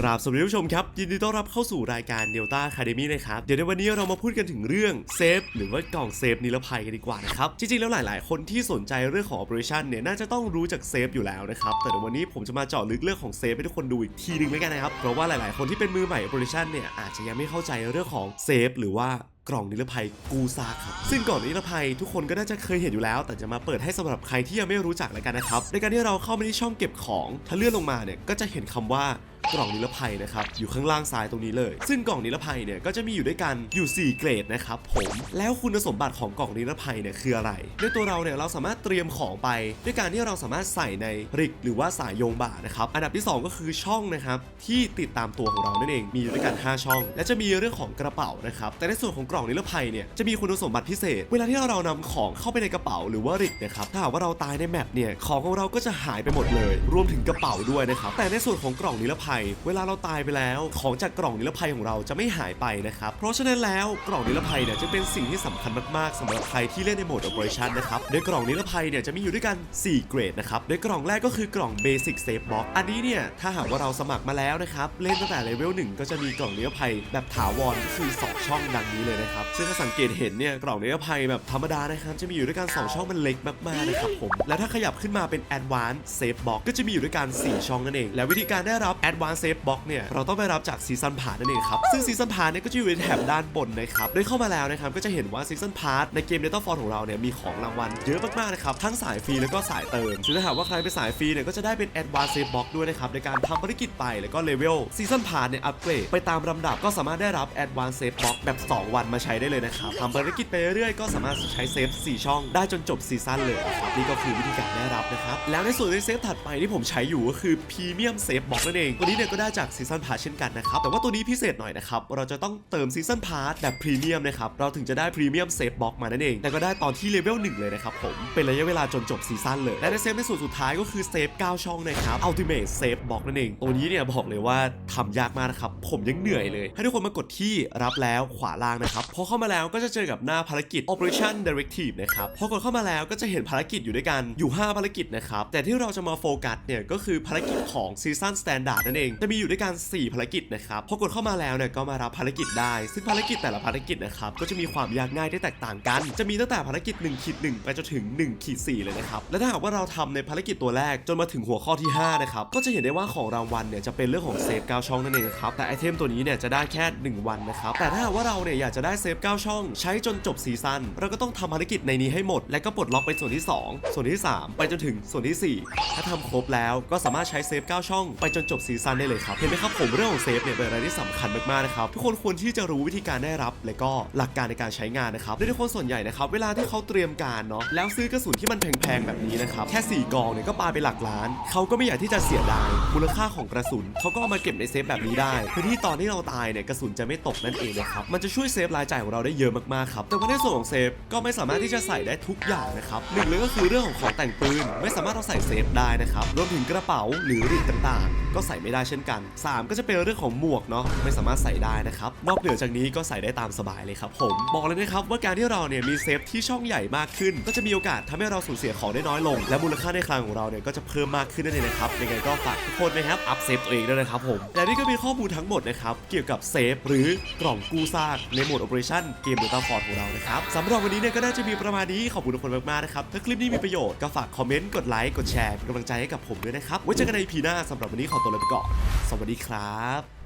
กราบสวัสดีผู้ชมครับ ยินดีต้อนรับเข้าสู่รายการเดลต้าคาเดมี่นะครับ เดี๋ยวในวันนี้เรามาพูดกันถึงเรื่องเซฟหรือว่ากล่องเซฟนิรภัยกันดีกว่านะครับ จริงๆ แล้วหลายๆ คนที่สนใจเรื่องของ operation เนี่ย น่าจะต้องรู้จักเซฟอยู่แล้วนะครับ แต่ในวันนี้ผมจะมาเจาะลึกเรื่องของเซฟให้ทุกคนดูอีกทีหนึงแล้วกันนะครับ เพราะว่าหลายๆ คนที่เป็นมือใหม่ operation เนี่ยอาจจะยังไม่เข้าใจเรื่องของเซฟหรือว่ากล่องนิรภัยกูซาครับ ซึ่งกล่องนิรภัยทุกคนก็น่าจะเคยเห็นอยู่แล้ว แต่จะมาเปิดให้สำหรับใครที่ยังไม่รู้จักแล้วกันนะครับในการที่เราเข้ามาที่ช่องเก็บของ ถ้าเลื่อนลงมาเนี่ยก็จะเห็นคำว่า กล่องนิรภัยนะครับอยู่ข้างล่างซ้ายตรงนี้เลย ซึ่งกล่องนิรภัยเนี่ยก็จะมีอยู่ด้วยกันอยู่ 4 เกรดนะครับผมแล้วคุณสมบัติของกล่องนิรภัยเนี่ยคืออะไรด้วยตัวเราเนี่ยเราสามารถเตรียมของไป ด้วยการที่เราสามารถใส่ในริกหรือว่าสายโยงบ่านะครับอันดับที่ 2 ก็คือช่องนะครับที่ติดตามตัวของเรานั่นเองมีอยู่ด้วยกัน 5 ช่อง และจะมีเรื่องของกระเป๋านะครับแต่ในส่วนของกล่องนิรภัยเนี่ยจะมีคุณสมบัติพิเศษ เวลาที่เรานำของเข้าไปในกระเป๋าหรือว่าริกนะครับถ้าหากว่าเราตายในแมปเนี่ยของของเราก็จะหายไปหมดเลย รวมถึงกระเป๋าด้วยนะครับแต่ในส่วนของกล่องนิรภัยเวลาเราตายไปแล้ว ของจากกล่องนิรภัยของเราจะไม่หายไปนะครับ เพราะฉะนั้นแล้วกล่องนิรภัยเนี่ยจะเป็นสิ่งที่สำคัญมากๆสำหรับใครที่เล่นในโหมด operation นะครับโดยกล่องนิรภัยเนี่ยจะมีอยู่ด้วยกัน 4 เกรดนะครับโดยกล่องแรกก็คือกล่อง basic safe box อันนี้เนี่ยถ้าหากว่าเราสมัครมาแล้วนะครับเล่นตั้งแต่เลเวล1ก็จะมีกล่องนิรภัยแบบถาวรก็คือ 2 ช่องดังนี้เลยนะครับซึ่งถ้าสังเกตเห็นเนี่ยกล่องนิรภัยแบบธรรมดานะครับจะมีอยู่ด้วยกัน 2 ช่องมันเล็กมากๆนะครับผมและถ้าขยับขึ้นมาเป็น advanced safe box ก็จะมีอยู่ด้วยกัน4ช่องนั่นเองและวิธีการได้รับ advanced safe box เนี่ยเราต้องไปรับจากซีซันพาร์นั่นเองครับซึ่งซีซันพาร์เนี่ยก็จะอยู่ในแถบด้านบนนะครับโดยเข้ามาแล้วนะครับก็จะเห็นว่าซีซันพาร์ในเกม Data f o r ของเราเนี่ยมีของรางวัลเยอะมากๆนะครับทั้งสายฟรีแล้วก็สายเติมซึ่งถ้าหากว่าใครเป็นสายฟรีเนี่ยก็จะได้เป็น advanced safe box ด้วยนะครับในการทำภารกิจไปแล้วก็เลเวลซีซันพาร์เนี่ยอัปเกรดไปตามลำดับก็สามารถได้รับ advanced safe box แบบ 2 วันมาใช้ได้เลยนะครับทำภารกิจไปเรื่อยๆก็สามารถใช้เซฟ4ช่องได้จนจบซีซั่นเลยนะครับนี่ก็คือวิธีการได้รับนะครับแล้วในส่วนในเซฟถัดไปที่ผมใช้อยู่ก็คือพรีเมียมเซฟบ็อกนั่นเองตัวนี้เนี่ยก็ได้จากซีซันพาร์เช่นกันนะครับ แต่ว่าตัวนี้พิเศษหน่อยนะครับ เราจะต้องเติมซีซันพาร์แบบพรีเมียมนะครับ เราถึงจะได้พรีเมียมเซฟบ็อกมานั่นเอง แต่ก็ได้ตอนที่เลเวล1เลยนะครับผม เป็นระยะเวลาจนจบซีซันเลย และในเซฟในส่วนสุดท้ายก็คือเซฟ9ช่องนะครับ Ultimate Save Box นั่นเอง ตัวนี้เนี่ยบอกเลยว่าทำยากมากนะครับ ผมยังเหนื่อยเลย ให้ทุกคนมากดที่รับแล้วขวาล่างนะครับ พอเข้ามาแล้วก็จะเจอกับหน้าภารกิจ Operation Directive นะครับ พอกดเข้ามาแล้วก็จะเห็นภารกิจอยู่ด้วยกัน อยู่ 5 ภารกิจนะครับ แต่ที่เราจะมาโฟกัสเนี่ยก็คือภารกิจของซีซั่น Standard นั่นเองจะมีอยู่ด้วยกัน4ภารกิจนะครับพอกดเข้ามาแล้วเนี่ยก็มารับภารกิจได้ ซึ่งภารกิจแต่ละภารกิจนะครับก็จะมีความยากง่ายที่แตกต่างกัน จะมีตั้งแต่ภารกิจ1ขีด1ไปจนถึง1ขีด4เลยนะครับและถ้าหากว่าเราทำในภารกิจตัวแรกจนมาถึงหัวข้อที่5นะครับก็จะเห็นได้ว่าของรางวัลเนี่ยจะเป็นเรื่องของเซฟ9ช่องนั่นเองครับแต่ไอเทมตัวนี้เนี่ยจะได้แค่ 1 วันนะครับแต่ถ้าหากว่าเราเนี่ยอยากจะได้เซฟ9ช่อง ใช้จนจบซีซั่นเราก็ต้องทำภารกิจในนี้ให้หมด และก็ปลดล็อกไปส่วนที่ 2 ส่วนที่ 3 ไปจนถึงส่วนที่ 4 ถ้าทำครบแล้วก็สามารถใช้เซฟ9ช่อง ไปจนจบซีซั่นได้เลยครับ เห็นไหมครับผมเรื่องของเซฟเนี่ยเป็นอะไรที่สำคัญมากๆนะครับทุกคนควรที่จะรู้วิธีการได้รับ และก็หลักการในการใช้งานนะครับโดยทุกคนส่วนใหญ่นะครับเวลาที่เขาเตรียมการเนาะแล้วซื้อกระสุนที่มันแพงๆแบบนี้นะครับแค่ 4 กองเนี่ยก็ปาไปหลักล้านเขาก็ไม่อยากที่จะเสียดายมูลค่าของกระสุนเขาก็เอามาเก็บในเซฟแบบนี้ได้เพื่อที่ตอนที่เราตายเนี่ยกระสุนจะไม่ตกนั่นเองนะครับมันจะช่วยเซฟรายจ่ายของเราได้เยอะมากๆครับแต่ว่าในส่วนของเซฟก็ไม่สามารถที่จะใส่ได้ทุกอย่างนะครับหนึ่งเลยก็คือเรื่องของของแต่งปืนไม่สามารถเอาใส่เซฟได้นะครับรวมถึงกระเป๋าหรือริกต่างๆ ก็ใส่ไม่ได้เช่นกัน 3 ก็จะเป็นเรื่องของหมวกเนาะไม่สามารถใส่ได้นะครับ นอกเหนือจากนี้ก็ใส่ได้ตามสบายเลยครับผมบอกเลยนะครับว่าการที่เราเนี่ยมีเซฟที่ช่องใหญ่มากขึ้น ก็จะมีโอกาสทำให้เราสูญเสียของได้น้อยลง และมูลค่าในคลังของเราเนี่ยก็จะเพิ่มมากขึ้นนั่นเองนะครับยังไงก็ฝากทุกคนนะครับอัพเซฟตัวเองด้วยนะครับผมและนี่ก็มีข้อมูลทั้งหมดนะครับเกี่ยวกับเซฟหรือกล่องกู้ซากในโหมด Operation เกม Dota f o r ของเรานะครับสำหรับวันนี้เนี่ยก็น่าจะมีประมาณนี้ขอบคุณทุกคนมากๆนะครับถ้าคลิปนี้มีประโยชน์ก็ฝากคอมเมนต์กดไลค์กดแชร์เป็นกำลังใจให้กับผมด้วยนะครับไว้เจอกันใน EP หน้าสำหรับวันนี้ขอตัวลาไปก่อนสวัสดีครับ